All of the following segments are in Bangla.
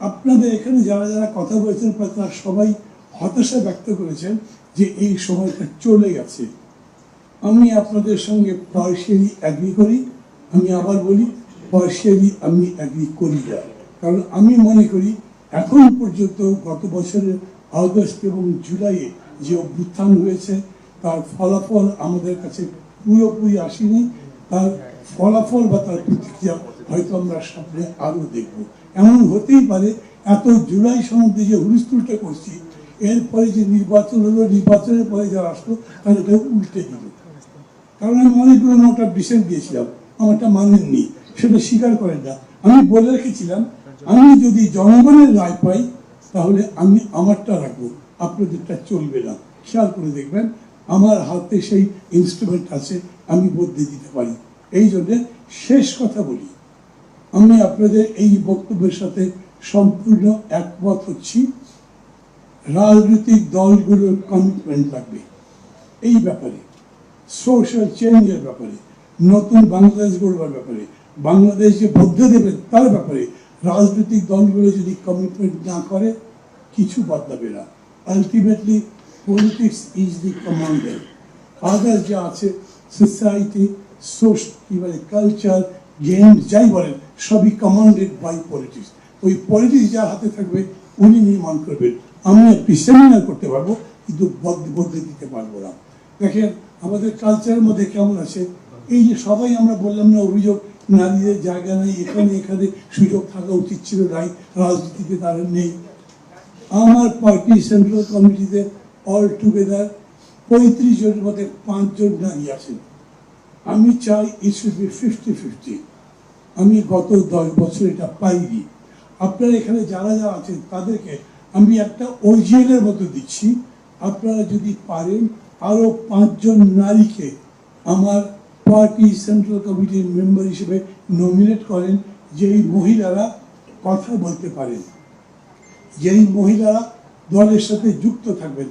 আপনাদের এখানে যারা যারা কথা বলেছেন তারা সবাই হতাশা ব্যক্ত করেছেন যে এই সময়টা চলে গেছে। আমি আপনাদের সঙ্গে পার্সিয়ালি অ্যাগ্রি করি, আমি আবার বলি পার্সিয়ালি আমি অ্যাগ্রি করি না। কারণ আমি মনে করি, এখন পর্যন্ত গত বছরের আগস্ট এবং জুলাইয়ে যে অভ্যুত্থান হয়েছে, তার ফলাফল আমাদের কাছে পুরোপুরি আসেনি। তার ফলাফল বা তার প্রতিক্রিয়া হয়তো আমরা সামনে আরও দেখব। এমন হতেই পারে, এত জুলাই সম্বন্ধে যে হুলস্থুলটা করছি এরপরে যে নির্বাচন হলো, নির্বাচনের পরে যারা আসলো তারা এটা উল্টে দিল। কারণ আমি অনেকগুলো নোট ডিসেন্ট দিয়েছিলাম আমারটা মানেননি সেটা স্বীকার করেন না। আমি বলে রেখেছিলাম, আমি যদি জনগণের রায় পাই, তাহলে আমি আমারটা রাখব, আপনাদেরটা চলবে না। খেয়াল করে দেখবেন, আমার হাতে সেই ইনস্ট্রুমেন্ট আছে, আমি বদলে দিতে পারি। এই জন্যে শেষ কথা বলি। আমি আপনাদের এই বক্তব্যের সাথে সম্পূর্ণ একমত হচ্ছি। রাজনৈতিক দলগুলোর কমিটমেন্ট লাগবে। এই ব্যাপারে সোশ্যাল চেঞ্জের ব্যাপারে, নতুন বাংলাদেশ গড়বার ব্যাপারে, বাংলাদেশ যে বদ্ধ দেবে তার ব্যাপারে, রাজনৈতিক দলগুলো যদি কমিটমেন্ট না করে, কিছু বদলাবে না। Ultimately politics is the commander others যা আছে সোসাইটি সোর্স কি বলে কালচার গেমস যাই বলেন সবই কমান্ডেড বাই পলিটিক্স ওই পলিটিক্স যার হাতে থাকবে, উনি নির্মাণ করবেন। আমি একটি সেমিনার করতে পারব, কিন্তু বদলে দিতে পারব না। দেখেন, আমাদের কালচারের মধ্যে কেমন আছে? এই যে সবাই আমরা বললাম না, অভিযোগ, নারীদের জায়গা নেই, এখানে এখানে সুযোগ থাকা উচিত ছিল, নাই, রাজনীতিতে তারা নেই। আমার পার্টি সেন্ট্রাল কমিটিতে অল টুগেদার পঁয়ত্রিশ জনের মধ্যে পাঁচজন নারী আছেন। আমি চাই it should be fifty fifty আমি গত দশ বছর এটা পাইনি। আপনারা এখানে যারা যারা আছেন, তাদেরকে আমি একটা অরিজিনালের মতো দিচ্ছি। আপনারা যদি পারেন আরও পাঁচজন নারীকে আমার পার্টি সেন্ট্রাল কমিটির মেম্বার হিসেবে নমিনেট করেন, যেই মহিলারা কথা বলতে পারেন। যেই মহিলারা দলের সাথে যুক্ত থাকবেন।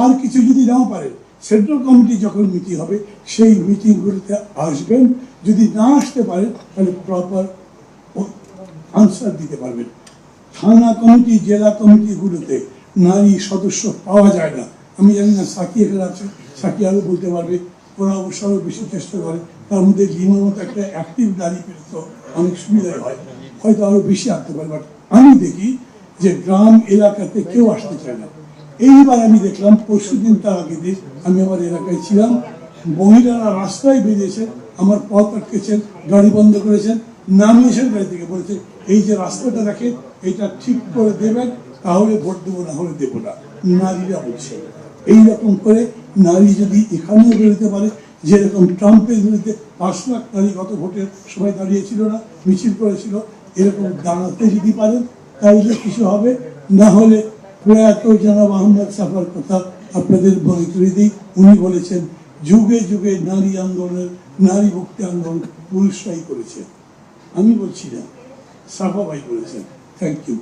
আর কিছু যদি নাও পারেন সেন্ট্রাল কমিটি যখন মিটিং হবে, সেই মিটিংগুলোতে আসবেন। যদি না আসতে পারেন তাহলে প্রপার আনসার দিতে পারবেন। থানা কমিটি, জেলা কমিটিগুলোতে নারী সদস্য পাওয়া যায় না। আমি জানি না সাকি এখানে আছে সাকি আরও বলতে পারবে। ওরা অবশ্য আরও বেশি চেষ্টা করে। তার মধ্যে লিমার মতো একটা অ্যাক্টিভ নারী পেলে তো অনেক সুবিধাই হয়। হয়তো আরও বেশি আনতে পারে বাট আমি দেখি যে গ্রাম এলাকাতে কেউ আসতে চায় না। এইবার আমি দেখলাম পরশু দিন তার আগে দিন আমি আমার এলাকায় ছিলাম, মহিলারা রাস্তায় বেরিয়েছেন আমার পথ আটকেছেন, গাড়ি বন্ধ করেছেন নামিয়েছেন গাড়ি থেকে বলেছে, এই যে রাস্তাটা দেখেন, এটা ঠিক করে দেবেন, তাহলে ভোট দেবো, না হলে দেবো না। নারীরা বলছে এইরকম করে নারী যদি এখানেও বেরোতে পারে, যেরকম ট্রাম্পের বিরুদ্ধে পাঁচ লাখ নারী গত ভোটের সময় দাঁড়িয়েছিল না, মিছিল করেছিল, এরকম দাঁড়াতে যদি পারেন, তাইলে কিছু হবে, না হলে প্রয়াত জনাব আহমদ সাফার কথা আপনাদের বলে তুলে দিই, উনি বলেছেন, যুগে যুগে নারী আন্দোলনের, নারী ভক্তি আন্দোলন পুরুষরাই করেছে আমি বলছি না, সাফা ভাই বলেছেন। Thank you